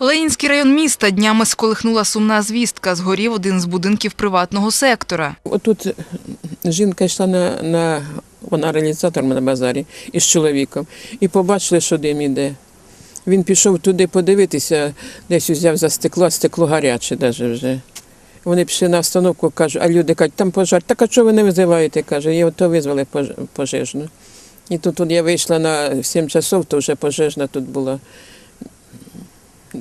Ленінський район міста днями сколихнула сумна звістка. Згорів один з будинків приватного сектора. Отут жінка йшла на, на вона реалізатор на базарі із чоловіком, і побачили, що дим іде. Він пішов туди подивитися, десь взяв за стекло, стекло гаряче навіть вже. Вони пішли на остановку, кажуть, а люди кажуть, там пожар. Так а чого ви не визиваєте? каже, і ото визвали пожежну. І тут от я вийшла на 7 часов, то вже пожежна тут була.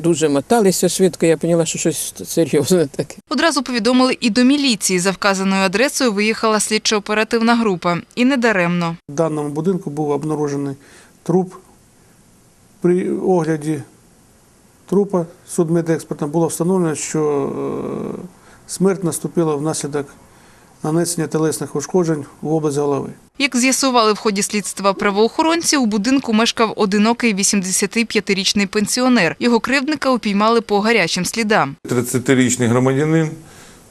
Дуже моталися швидко, я поняла, що щось серйозне таке. Одразу повідомили і до міліції. За вказаною адресою виїхала слідчо-оперативна група. І недаремно. В даному будинку був обнаружений труп. При огляді трупа судмедекспертом було встановлено, що е, смерть наступила внаслідок нанесення телесних ушкоджень в область голови. Як з'ясували в ході слідства правоохоронці, у будинку мешкав одинокий 85-річний пенсіонер. Його кривдника упіймали по гарячим слідам. 30-річний громадянин,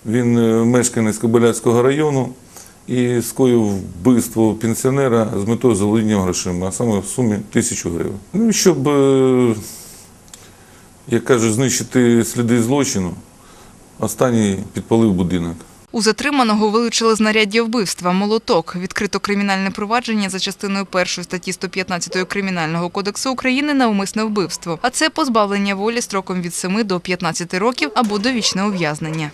він е, мешканець Кобиляцького району і скоїв вбивство пенсіонера з метою заволодіння грошима, а саме в сумі тисячу гривень. Ну, щоб, е, як кажуть, знищити сліди злочину, останній підпалив будинок. У затриманого вилучили знаряддя вбивства, молоток. Відкрито кримінальне провадження за частиною першої статті 115 Кримінального кодексу України на умисне вбивство. А це позбавлення волі строком від 7 до 15 років або довічне ув'язнення.